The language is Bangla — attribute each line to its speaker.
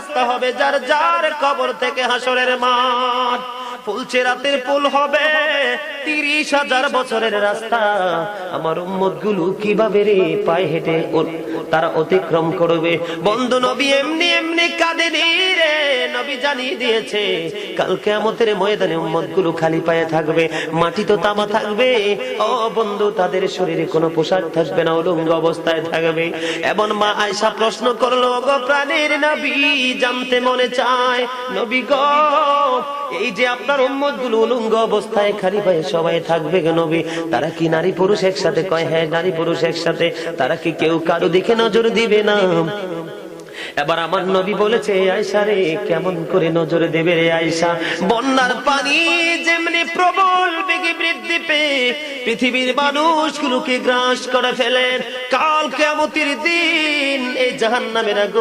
Speaker 1: রাস্তা হবে যার যার কবর থেকে হাসরের মাঠ। ফুলছে রাতের পুল হবে তিরিশ হাজার বছরের রাস্তা। আমার উম্মতগুলো কীভাবে রে পায়ে হেঁটে তারা অতিক্রম করবে। বন্ধু নবী এমনি এমনি কাদের নবী জানিয়ে দিয়েছে, কাল কেমতের ময়দানে উম্মতগুলো খালি পায়ে থাকবে, মাটি তো তামা থাকবে। ও বন্ধু, তাদের শরীরে কোনো পোশাক থাকবে না, উলঙ্গ অবস্থায় থাকবে। এমন মা আয়সা প্রশ্ন করল গো প্রাণের নবী, জানতে মনে চায়? নবী গো, এই যে আপনার উম্মতগুলো উলঙ্গ অবস্থায় খালি পায়ে সবাই থাকবে নবী, তারা কি নারী পুরুষ একসাথে? কয় হ্যাঁ নারী পুরুষ একসাথে, তারা কি কেউ কারও দিকে নজর দিবে না? এবার আমার নবী বলেছে আয়সা রে, কেমন করে নজরে দেবে রে আয়সা বন্যার পানি যেমনি প্রবল বেগে বৃদ্ধি পেয়ে পৃথিবীর মানুষগুলোকে গ্রাস করে ফেলেন। কাল কেমতির দিন এই জাহান্নামের আগুন